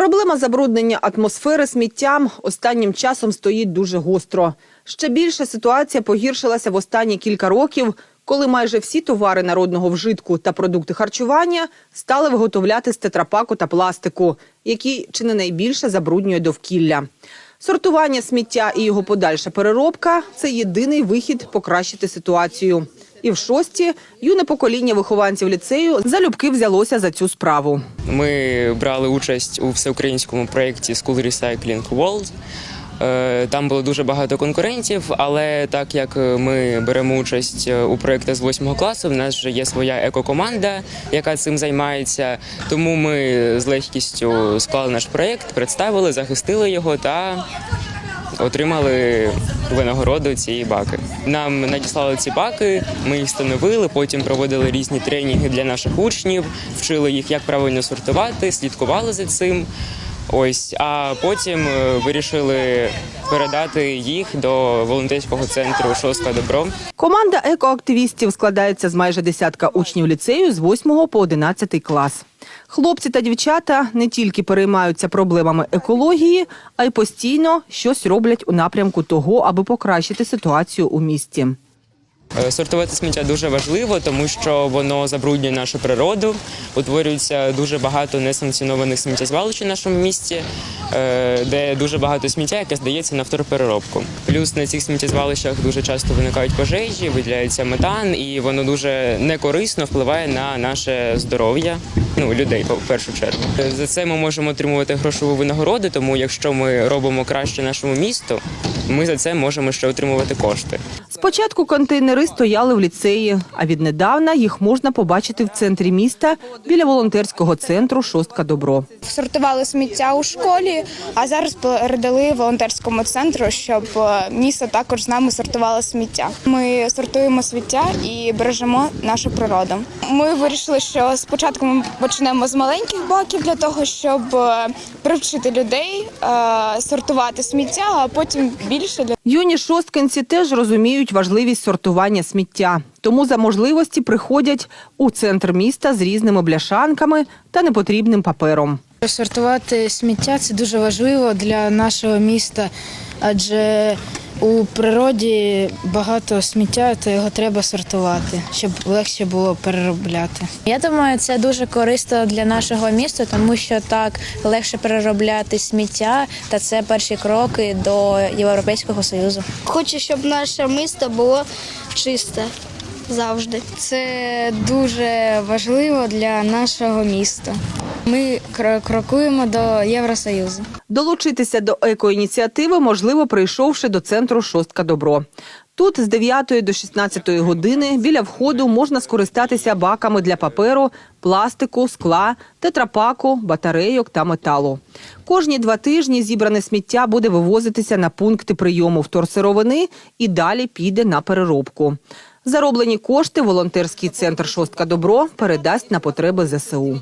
Проблема забруднення атмосфери сміттям останнім часом стоїть дуже гостро. Ще більше ситуація погіршилася в останні кілька років, коли майже всі товари народного вжитку та продукти харчування стали виготовляти з тетрапаку та пластику, який чи не найбільше забруднює довкілля. Сортування сміття і його подальша переробка це єдиний вихід покращити ситуацію. І в шості юне покоління вихованців ліцею залюбки взялося за цю справу. Ми брали участь у всеукраїнському проєкті School Recycling World. Е, Там було дуже багато конкурентів, але так як ми беремо участь у проєктах з 8 класу, в нас вже є своя екокоманда, яка цим займається. Тому ми з легкістю склали наш проєкт, представили, захистили його та отримали винагороду ці баки. Нам надіслали ці баки, ми їх встановили, потім проводили різні тренінги для наших учнів, вчили їх, як правильно сортувати, слідкували за цим. Ось, а потім е, вирішили передати їх до волонтерського центру Шоска Добро. Команда екоактивістів складається з майже десятка учнів ліцею з 8 по 11 клас. Хлопці та дівчата не тільки переймаються проблемами екології, а й постійно щось роблять у напрямку того, аби покращити ситуацію у місті. Е, Сортувати сміття дуже важливо, тому що воно забруднює нашу природу. Утворюється дуже багато несанкціонованих сміттєзвалищ у нашому місті, е, де дуже багато сміття, яке здається на вторпереробку. Плюс на цих сміттєзвалищах дуже часто виникають пожежі, виділяється метан, і воно дуже некорисно впливає на наше здоров'я. Ну, людей в першу чергу. Е, За це ми можемо отримувати грошову винагороду, тому якщо ми робимо краще нашому місту, ми за це можемо ще отримувати кошти. Спочатку контейнери стояли в ліцеї, а віднедавна їх можна побачити в центрі міста біля волонтерського центру Шостка Добро. сортували сміття у школі, а зараз передали волонтерському центру, щоб е, місто також з нами сортувало сміття. Ми сортуємо сміття і бережемо нашу природу. Ми вирішили, що спочатку ми почнемо з маленьких баків для того, щоб е, привчити людей е, сортувати сміття, а потім більше для Юні шосткинці теж розуміють важливість сортування сміття, тому за можливості приходять у центр міста з різними бляшанками та непотрібним папером. Сортувати сміття це дуже важливо для нашого міста, адже у природі багато сміття, то його треба сортувати, щоб легше було переробляти. Я думаю, це дуже корисно для нашого міста, тому що так легше переробляти сміття, та це перші кроки до Європейського союзу. Хочу, щоб наше місто було чисте завжди. Це дуже важливо для нашого міста. Ми кро- крокуємо до Євросоюзу. Долучитися до екоініціативи можливо, прийшовши до центру Шостка Добро. Тут з 9 до 16 години біля входу можна скористатися баками для паперу, пластику, скла, тетрапаку, батарейок та металу. Кожні два тижні зібране сміття буде вивозитися на пункти прийому вторсировини і далі піде на переробку. Зароблені кошти волонтерський центр Шостка Добро передасть на потреби ЗСУ.